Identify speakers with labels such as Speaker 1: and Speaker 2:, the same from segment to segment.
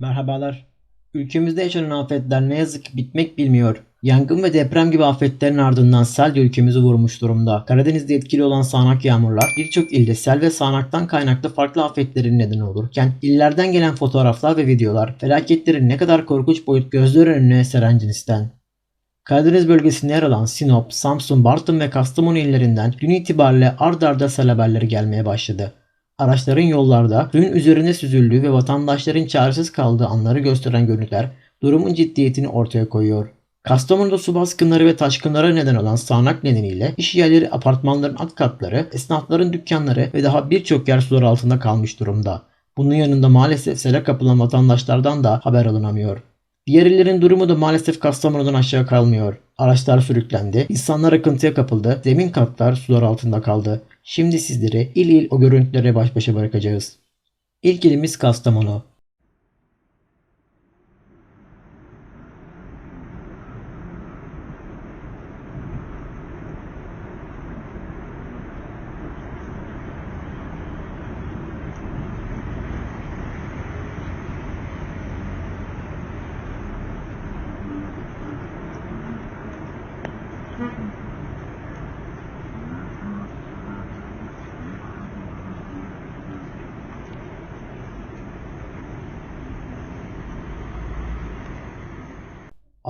Speaker 1: Merhabalar. Ülkemizde yaşanan afetler ne yazık ki bitmek bilmiyor. Yangın ve deprem gibi afetlerin ardından sel de ülkemizi vurmuş durumda. Karadeniz'de etkili olan sağanak yağmurlar birçok ilde sel ve sağanaktan kaynaklı farklı afetlerin nedeni olurken illerden gelen fotoğraflar ve videolar felaketlerin ne kadar korkunç boyut gözler önüne seren cinsten. Karadeniz bölgesinde yer alan Sinop, Samsun, Bartın ve Kastamonu illerinden dün itibariyle ard arda sel haberleri gelmeye başladı. Araçların yollarda suyun üzerine süzüldüğü ve vatandaşların çaresiz kaldığı anları gösteren görüntüler durumun ciddiyetini ortaya koyuyor. Kastamonu'da su baskınları ve taşkınlara neden olan sağanak nedeniyle iş yerleri, apartmanların alt katları, esnafların dükkanları ve daha birçok yer sular altında kalmış durumda. Bunun yanında maalesef sele kapılan vatandaşlardan da haber alınamıyor. Diğer illerin durumu da maalesef Kastamonu'dan aşağı kalmıyor. Araçlar sürüklendi, insanlar akıntıya kapıldı, zemin katlar sular altında kaldı. Şimdi sizleri il il o görüntülere baş başa bırakacağız. İlk ilimiz Kastamonu.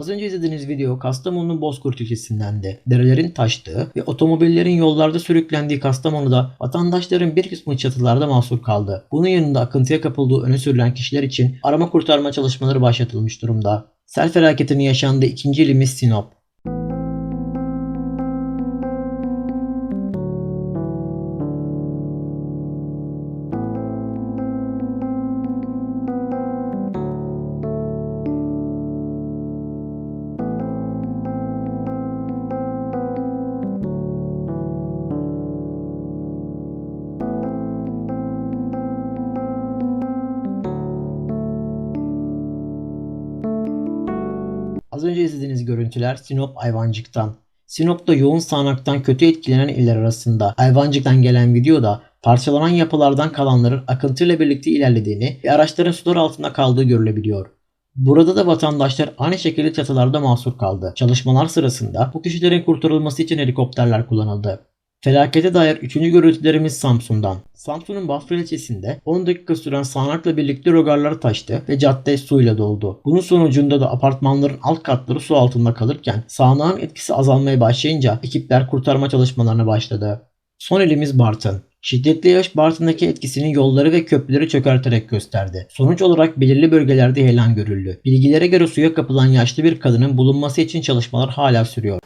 Speaker 1: Az önce izlediğiniz video Kastamonu'nun Bozkurt ilçesindendi. Derelerin taştığı ve otomobillerin yollarda sürüklendiği Kastamonu'da vatandaşların bir kısmı çatılarda mahsur kaldı. Bunun yanında akıntıya kapıldığı öne sürülen kişiler için arama kurtarma çalışmaları başlatılmış durumda. Sel felaketinin yaşandığı ikinci ilimiz Sinop. Az önce izlediğiniz görüntüler Sinop Ayvancık'tan. Sinop'ta yoğun sağanaktan kötü etkilenen iller arasında. Ayvancık'tan gelen videoda parçalanan yapılardan kalanların akıntıyla birlikte ilerlediğini ve araçların sular altında kaldığı görülebiliyor. Burada da vatandaşlar aynı şekilde çatılarda mahsur kaldı. Çalışmalar sırasında bu kişilerin kurtarılması için helikopterler kullanıldı. Felakete dair üçüncü görüntülerimiz Samsun'dan. Samsun'un Bafra ilçesinde 10 dakika süren sağanakla birlikte rogarlar taştı ve cadde suyla doldu. Bunun sonucunda da apartmanların alt katları su altında kalırken sağanağın etkisi azalmaya başlayınca ekipler kurtarma çalışmalarına başladı. Son elimiz Bartın. Şiddetli yağış Bartın'daki etkisini yolları ve köprüleri çökerterek gösterdi. Sonuç olarak belirli bölgelerde heyelan görüldü. Bilgilere göre suya kapılan yaşlı bir kadının bulunması için çalışmalar hala sürüyor.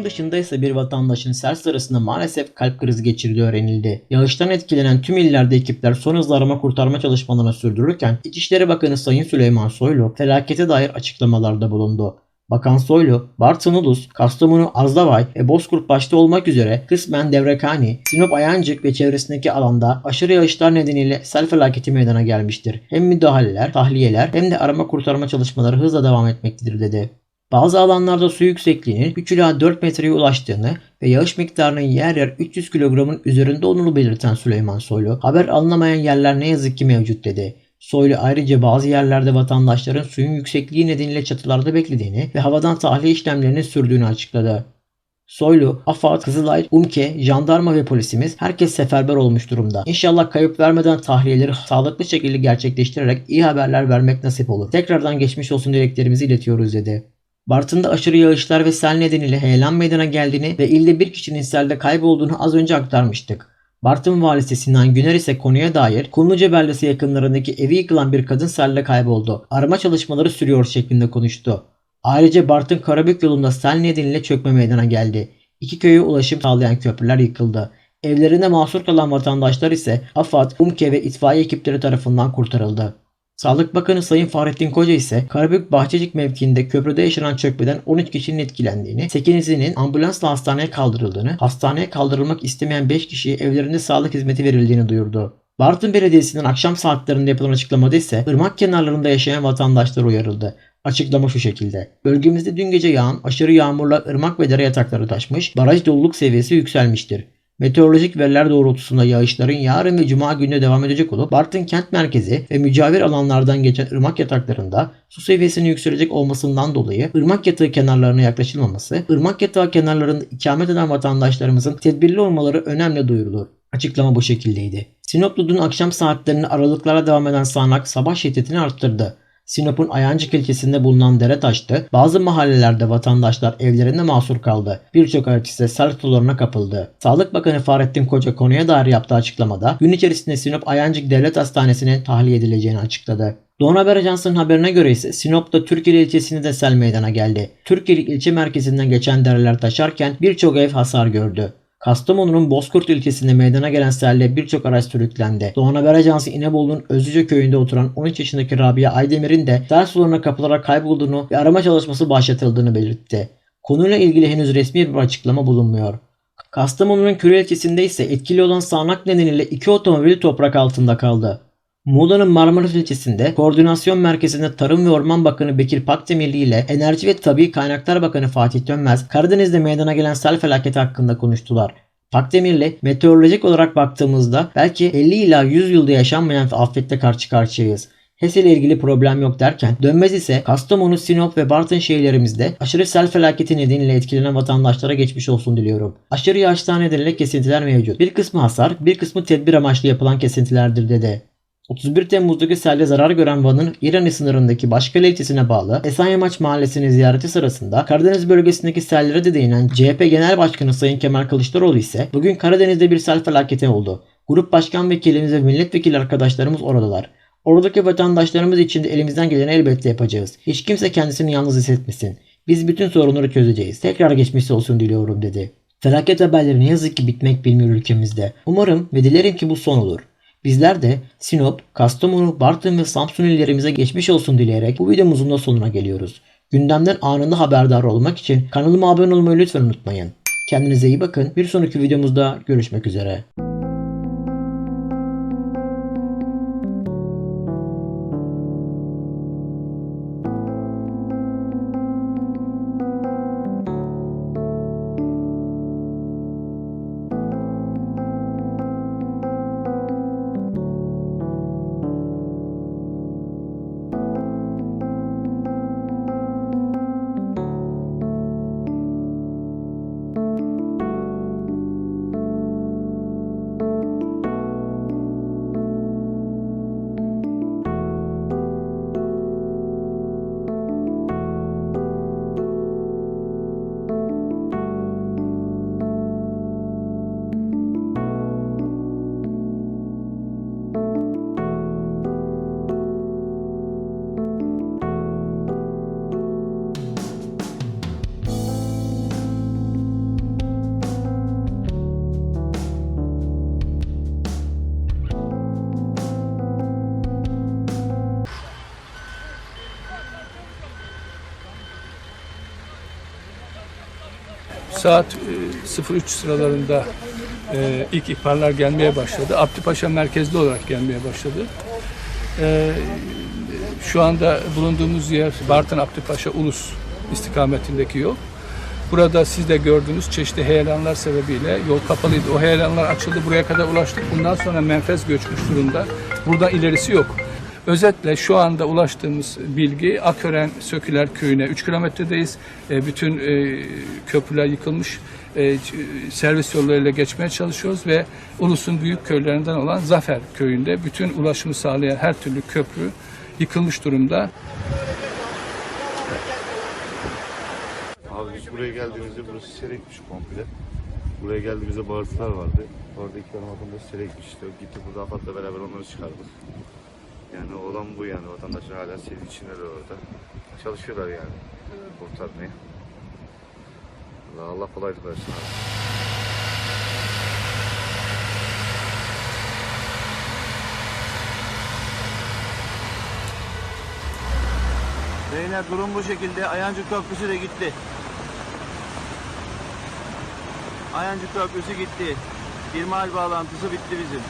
Speaker 1: Bunun dışında ise bir vatandaşın sel sırasında maalesef kalp krizi geçirdiği öğrenildi. Yağıştan etkilenen tüm illerde ekipler son hızla arama kurtarma çalışmalarını sürdürürken İçişleri Bakanı Sayın Süleyman Soylu felakete dair açıklamalarda bulundu. Bakan Soylu, Bartın Ulus, Kastamonu Azdavay ve Bozkurt başta olmak üzere kısmen Devrekani, Sinop Ayancık ve çevresindeki alanda aşırı yağışlar nedeniyle sel felaketi meydana gelmiştir. Hem müdahaleler, tahliyeler hem de arama kurtarma çalışmaları hızla devam etmektedir dedi. Bazı alanlarda su yüksekliğinin 3 ila 4 metreye ulaştığını ve yağış miktarının yer yer 300 kilogramın üzerinde olduğunu belirten Süleyman Soylu, haber alınamayan yerler ne yazık ki mevcut dedi. Soylu ayrıca bazı yerlerde vatandaşların suyun yüksekliği nedeniyle çatılarda beklediğini ve havadan tahliye işlemlerinin sürdüğünü açıkladı. Soylu, AFAD, Kızılay, UMKE, jandarma ve polisimiz herkes seferber olmuş durumda. İnşallah kayıp vermeden tahliyeleri sağlıklı şekilde gerçekleştirerek iyi haberler vermek nasip olur. Tekrardan geçmiş olsun dileklerimizi iletiyoruz dedi. Bartın'da aşırı yağışlar ve sel nedeniyle heyelan meydana geldiğini ve ilde bir kişinin selde kaybolduğunu az önce aktarmıştık. Bartın valisi Sinan Güner ise konuya dair Kumluca Beldesi yakınlarındaki evi yıkılan bir kadın selle kayboldu. Arama çalışmaları sürüyor şeklinde konuştu. Ayrıca Bartın Karabük yolunda sel nedeniyle çökme meydana geldi. İki köye ulaşım sağlayan köprüler yıkıldı. Evlerinde mahsur kalan vatandaşlar ise AFAD, UMKE ve itfaiye ekipleri tarafından kurtarıldı. Sağlık Bakanı Sayın Fahrettin Koca ise Karabük Bahçecik mevkiinde köprüde yaşanan çökmeden 13 kişinin etkilendiğini, 8'inin ambulansla hastaneye kaldırıldığını, hastaneye kaldırılmak istemeyen 5 kişiye evlerinde sağlık hizmeti verildiğini duyurdu. Bartın Belediyesi'nin akşam saatlerinde yapılan açıklamada ise ırmak kenarlarında yaşayan vatandaşlar uyarıldı. Açıklama şu şekilde. Bölgemizde dün gece yağan aşırı yağmurla ırmak ve dere yatakları taşmış, baraj doluluk seviyesi yükselmiştir. Meteorolojik veriler doğrultusunda yağışların yarın ve cuma günü devam edecek olup Bartın kent merkezi ve mücavir alanlardan geçen ırmak yataklarında su seviyesinin yükselecek olmasından dolayı ırmak yatağı kenarlarına yaklaşılmaması, ırmak yatağı kenarlarında ikamet eden vatandaşlarımızın tedbirli olmaları önemli duyurulur. Açıklama bu şekildeydi. Sinop'ta dün akşam saatlerinde aralıklara devam eden sağanak sabah şiddetini arttırdı. Sinop'un Ayancık ilçesinde bulunan dere taştı. Bazı mahallelerde vatandaşlar evlerinde mahsur kaldı. Birçok araç ise sel sularına kapıldı. Sağlık Bakanı Fahrettin Koca konuya dair yaptığı açıklamada gün içerisinde Sinop Ayancık Devlet Hastanesi'ne tahliye edileceğini açıkladı. Doğan Haber Ajansı'nın haberine göre ise Sinop'ta Türkiye ilçesinde de sel meydana geldi. Türkiye ilçe merkezinden geçen dereler taşarken birçok ev hasar gördü. Kastamonu'nun Bozkurt ilçesinde meydana gelen selle birçok araç sürüklendi. Doğan Haber Ajansı İnebolu'nun Özlüce köyünde oturan 13 yaşındaki Rabia Aydemir'in de sel sularına kapılarak kaybolduğunu ve arama çalışması başlatıldığını belirtti. Konuyla ilgili henüz resmi bir açıklama bulunmuyor. Kastamonu'nun Küre ilçesinde ise etkili olan sağanak nedeniyle iki otomobil toprak altında kaldı. Muğla'nın Marmaris ilçesinde Koordinasyon Merkezi'nde Tarım ve Orman Bakanı Bekir Pakdemirli ile Enerji ve Tabi Kaynaklar Bakanı Fatih Dönmez, Karadeniz'de meydana gelen sel felaketi hakkında konuştular. Pakdemirli, meteorolojik olarak baktığımızda belki 50 ila 100 yılda yaşanmayan afetle karşı karşıyayız. HES ile ilgili problem yok derken Dönmez ise Kastamonu, Sinop ve Bartın şehirlerimizde aşırı sel felaketi nedeniyle etkilenen vatandaşlara geçmiş olsun diliyorum. Aşırı yağışlar nedeniyle kesintiler mevcut. Bir kısmı hasar, bir kısmı tedbir amaçlı yapılan kesintilerdir dedi. 31 Temmuz'daki selde zarar gören Van'ın İran'ı sınırındaki Başkale ilçesine bağlı Esenyamaç mahallesini ziyareti sırasında Karadeniz bölgesindeki sellere de değinen CHP Genel Başkanı Sayın Kemal Kılıçdaroğlu ise bugün Karadeniz'de bir sel felaketi oldu. Grup başkan vekilimiz ve milletvekili arkadaşlarımız oradalar. Oradaki vatandaşlarımız için de elimizden geleni elbette yapacağız. Hiç kimse kendisini yalnız hissetmesin. Biz bütün sorunları çözeceğiz. Tekrar geçmiş olsun diliyorum dedi. Felaket haberleri ne yazık ki bitmek bilmiyor ülkemizde. Umarım ve dilerim ki bu son olur. Bizler de Sinop, Kastamonu, Bartın ve Samsun illerimize geçmiş olsun dileyerek bu videomuzun da sonuna geliyoruz. Gündemden anında haberdar olmak için kanalıma abone olmayı lütfen unutmayın. Kendinize iyi bakın. Bir sonraki videomuzda görüşmek üzere.
Speaker 2: Saat e, 03 sıralarında e, ilk ihbarlar gelmeye başladı. Abdüpaşa merkezli olarak gelmeye başladı. E, Şu anda bulunduğumuz yer Bartın Abdüpaşa Ulus istikametindeki yol. Burada siz de gördüğünüz çeşitli heyelanlar sebebiyle yol kapalıydı. O heyelanlar açıldı, buraya kadar ulaştık. Bundan sonra menfez göçmüş durumda. Buradan ilerisi yok. Özetle şu anda ulaştığımız bilgi Akören Söküler köyüne 3 kilometredeyiz. E, bütün e, köprüler yıkılmış. E, servis yollarıyla geçmeye çalışıyoruz ve Ulus'un büyük köylerinden olan Zafer köyünde bütün ulaşımı sağlayan her türlü köprü yıkılmış durumda.
Speaker 3: Abi biz buraya geldiğimizde burası serekmiş komple. Buraya geldiğimizde bağırtılar vardı. Orada iki tane vatandaş serekmiş işte. Gittik burada AFAD'la beraber onları çıkardık. Yani olan bu yani. Vatandaşlar hala serin içindeler orada. Çalışıyorlar yani. Kurtarmaya. Allah, Allah kolaylık versin abi.
Speaker 4: Beyler durum bu şekilde. Ayancık Köprüsü de gitti. Ayancık Köprüsü gitti. Bir mal bağlantısı bitti bizim.